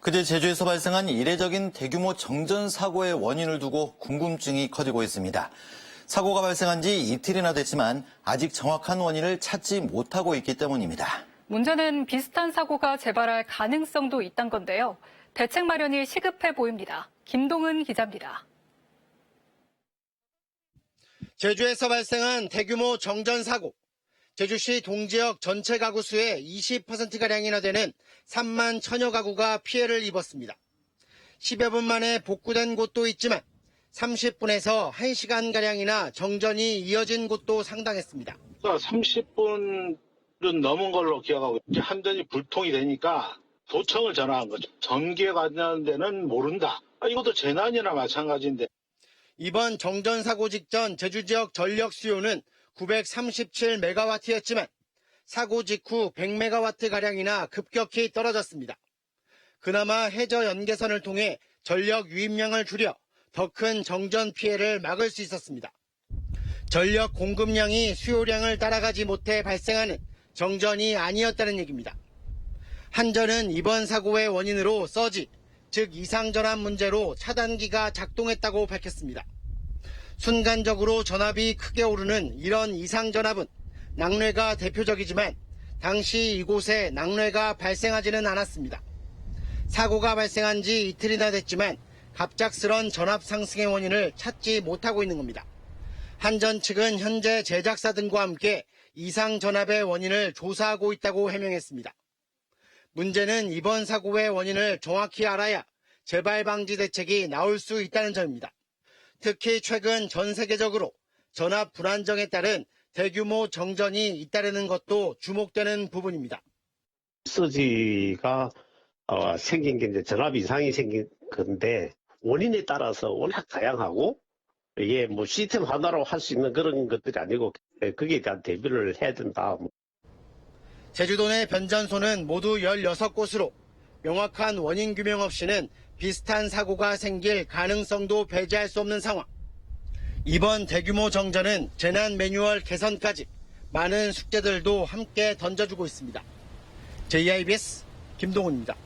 그제 제주에서 발생한 이례적인 대규모 정전 사고의 원인을 두고 궁금증이 커지고 있습니다. 사고가 발생한 지 이틀이나 됐지만 아직 정확한 원인을 찾지 못하고 있기 때문입니다. 문제는 비슷한 사고가 재발할 가능성도 있단 건데요. 대책 마련이 시급해 보입니다. 김동은 기자입니다. 제주에서 발생한 대규모 정전 사고. 제주시 동지역 전체 가구 수의 20%가량이나 되는 3만 천여 가구가 피해를 입었습니다. 10여 분 만에 복구된 곳도 있지만 30분에서 1시간가량이나 정전이 이어진 곳도 상당했습니다. 30분은 넘은 걸로 기억하고 한전이 불통이 되니까 도청을 전화한 거죠. 전기에 관련된 데는 모른다. 아, 이것도 재난이나 마찬가지인데 이번 정전 사고 직전 제주 지역 전력 수요는 937메가와트였지만 사고 직후 100메가와트 가량이나 급격히 떨어졌습니다. 그나마 해저 연계선을 통해 전력 유입량을 줄여 더 큰 정전 피해를 막을 수 있었습니다. 전력 공급량이 수요량을 따라가지 못해 발생하는 정전이 아니었다는 얘기입니다. 한전은 이번 사고의 원인으로 서지, 즉 이상전압 문제로 차단기가 작동했다고 밝혔습니다. 순간적으로 전압이 크게 오르는 이런 이상 전압은 낙뢰가 대표적이지만 당시 이곳에 낙뢰가 발생하지는 않았습니다. 사고가 발생한 지 이틀이나 됐지만 갑작스런 전압 상승의 원인을 찾지 못하고 있는 겁니다. 한전 측은 현재 제작사 등과 함께 이상 전압의 원인을 조사하고 있다고 해명했습니다. 문제는 이번 사고의 원인을 정확히 알아야 재발 방지 대책이 나올 수 있다는 점입니다. 특히 최근 전 세계적으로 전압 불안정에 따른 대규모 정전이 잇따르는 것도 주목되는 부분입니다. 서지가 어, 생긴 게 이제 전압 이상이 생긴 건데 원인에 따라서 워낙 다양하고 이게 뭐 시스템 하나로 할 수 있는 그런 것들이 아니고 거기에 대한 대비를 해야 된다. 제주도 내 변전소는 모두 16곳으로 명확한 원인 규명 없이는 비슷한 사고가 생길 가능성도 배제할 수 없는 상황. 이번 대규모 정전은 재난 매뉴얼 개선까지 많은 숙제들도 함께 던져주고 있습니다. JIBS 김동훈입니다.